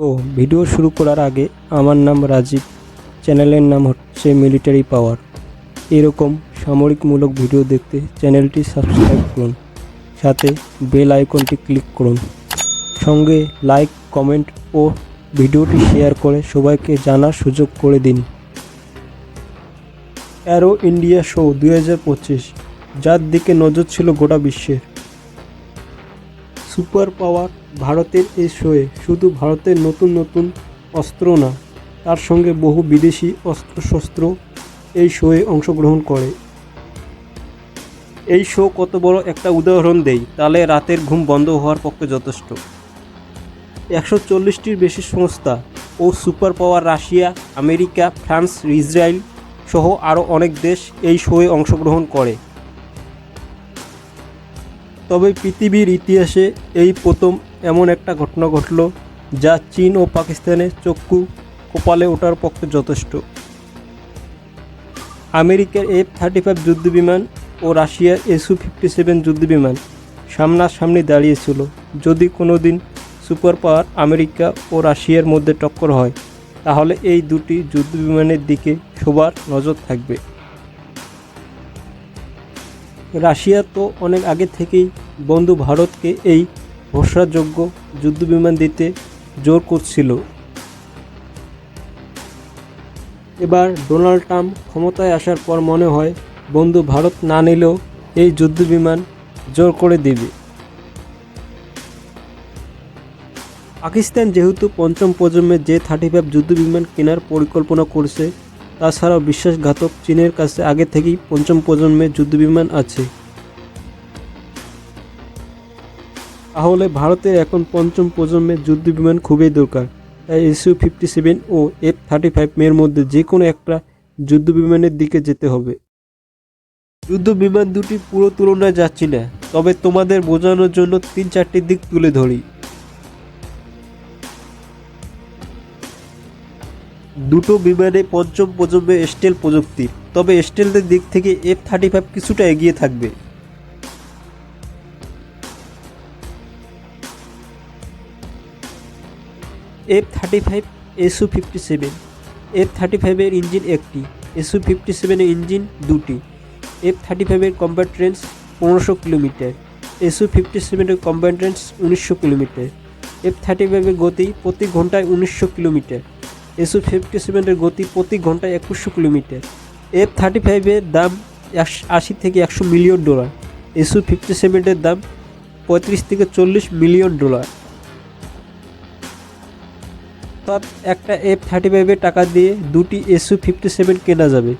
তো ভিডিও শুরু করার আগে আমার নাম রাজীব। চ্যানেলের নাম হচ্ছে মিলিটারি পাওয়ার। এরকম সামরিকমূলক ভিডিও দেখতে চ্যানেলটি সাবস্ক্রাইব করুন। সাথে বেল আইকনটি ক্লিক করুন। সঙ্গে লাইক, কমেন্ট ও ভিডিওটি শেয়ার করে সবাইকে জানার সুযোগ করে দিন। অ্যারো ইন্ডিয়া শো দুই হাজার পঁচিশ, যার দিকে নজর ছিল গোটা বিশ্বের। সুপার পাওয়ার ভারতের এই শোয়ে শুধু ভারতের নতুন নতুন অস্ত্র না, তার সঙ্গে বহু বিদেশি অস্ত্রশস্ত্র এই শোয়ে অংশগ্রহণ করে। এই শো কত বড় একটা উদাহরণ দেই, তাহলে রাতের ঘুম বন্ধ হওয়ার পক্ষে যথেষ্ট। একশো চল্লিশটির বেশি সংস্থা ও super power Russia, America, France, Israel সহ আরও অনেক দেশ এই শোয়ে অংশগ্রহণ করে। তবে পৃথিবীর ইতিহাসে এই প্রথম এমন একটা ঘটনা ঘটল যা চীন ও পাকিস্তানের চক্ষু কপালে ওঠার পক্ষে যথেষ্ট। আমেরিকার এফ থার্টি ফাইভ যুদ্ধবিমান ও রাশিয়ার এসু ফিফটি সেভেন যুদ্ধবিমান সামনাসামনি দাঁড়িয়েছিল। যদি কোনো দিন সুপার পাওয়ার আমেরিকা ও রাশিয়ার মধ্যে টক্কর হয়, তাহলে এই দুটি যুদ্ধবিমানের দিকে সবার নজর থাকবে। রাশিয়া তো অনেক আগে থেকেই বন্ধু ভারতকে এই ভরসাযোগ্য যুদ্ধবিমান দিতে জোর করছিল। এবার ডোনাল্ড ট্রাম্প ক্ষমতায় আসার পর মনে হয় বন্ধু ভারত না নিলেও এই যুদ্ধবিমান জোর করে দেবে। পাকিস্তান যেহেতু পঞ্চম প্রজন্মের জে থার্টি ফাইভ যুদ্ধবিমান কেনার পরিকল্পনা করছে তাছাড়াও বিশ্বাসঘাতক চীনের কাছে আগে থেকেই পঞ্চম প্রজন্মের যুদ্ধবিমান আছে। তাহলে ভারতের এখন পঞ্চম প্রজন্মের যুদ্ধবিমান খুবই দরকার। তাই এসইউ ফিফটি সেভেন ও এফ থার্টি ফাইভ এর মধ্যে যে কোনো একটা যুদ্ধবিমানের দিকে যেতে হবে। যুদ্ধবিমান দুটি পুরো তুলনায় যাচ্ছি না, তবে তোমাদের বোঝানোর জন্য তিন চারটি দিক তুলে ধরি। দুটো বিমানে পঞ্চম প্রজন্মের স্টেল প্রযুক্তি। তবে স্টেলদের দিক থেকে এফ থার্টি ফাইভ কিছুটা এগিয়ে থাকবে। F thirty five SU fifty seven F thirty ফাইভের ইঞ্জিন একটি। এসু ফিফটি সেভেনের ইঞ্জিন দুটি। এফ থার্টি ফাইভের কম্ব্যাট রেঞ্জ পনেরোশো কিলোমিটার। এসু ফিফটি সেভেনের কম্ব্যাট রেঞ্জ উনিশশো কিলোমিটার। এফ থার্টি ফাইভের গতি প্রতি ঘন্টায় উনিশশো কিলোমিটার। এসু ফিফটি সেভেনের গতি প্রতি ঘন্টায় একুশশো কিলোমিটার। এফ থার্টি ফাইভের দাম আশি থেকে একশো মিলিয়ন ডলার। এসু ফিফটি সেভেনের দাম পঁয়ত্রিশ থেকে চল্লিশ মিলিয়ন ডলার। অর্থাৎ একটা এফ থার্টি ফাইভের টাকা দিয়ে দুটি এসু ফিফটি সেভেন কেনা যাবে।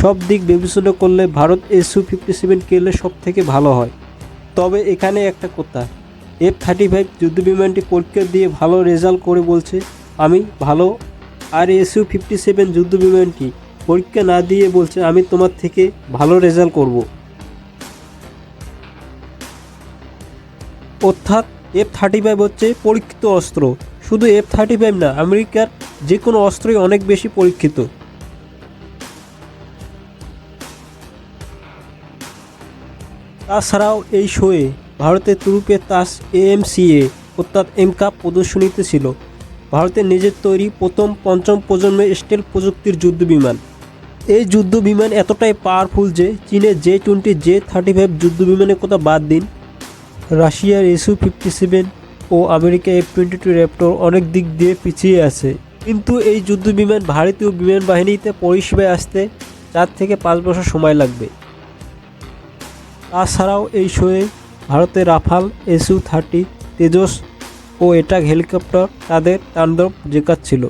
সব দিক বিবেচনা করলে ভারত এসু ফিফটি সেভেন কিনলে সব থেকে ভালো হয়। তবে এখানে একটা কথা এফ থার্টি ফাইভ যুদ্ধবিমানটি পরীক্ষা দিয়ে ভালো রেজাল্ট করে বলছে, আমি ভালো আর এসইউ ফিফটি সেভেন যুদ্ধবিমানটি পরীক্ষা না দিয়ে বলছে, আমি তোমার থেকে ভালো রেজাল্ট করব। অর্থাৎ এফ থার্টি ফাইভ হচ্ছে পরীক্ষিত অস্ত্র। শুধু এফ থার্টি ফাইভ না, আমেরিকার যে কোনো অস্ত্রই অনেক বেশি পরীক্ষিত। তাছাড়াও এই শোয়ে ভারতের তুরুপের তাস এএমসিএ অর্থাৎ এম কাপ প্রদর্শনীতে ছিল। ভারতের নিজের তৈরি প্রথম পঞ্চম প্রজন্মের স্টেল প্রযুক্তির যুদ্ধ বিমান। এই যুদ্ধ বিমান এতটাই পাওয়ারফুল যে চীনের J twenty J thirty five যুদ্ধ বিমানের কথা বাদ দিন। রাশিয়ার এসু ফিফটি সেভেন ও America F twenty two raptor অনেক দিক দিয়ে পিছিয়ে আছে। কিন্তু এই যুদ্ধ বিমান ভারতীয় বিমান বাহিনীতে পরিষেবায় আসতে চার থেকে পাঁচ বছর সময় লাগবে। তাছাড়াও এই শোয়ে ভারতের রাফাল এসু থার্টি তেজস ও অ্যাটাক হেলিকপ্টার তাদের তাণ্ডব জেকাচ্ছিল।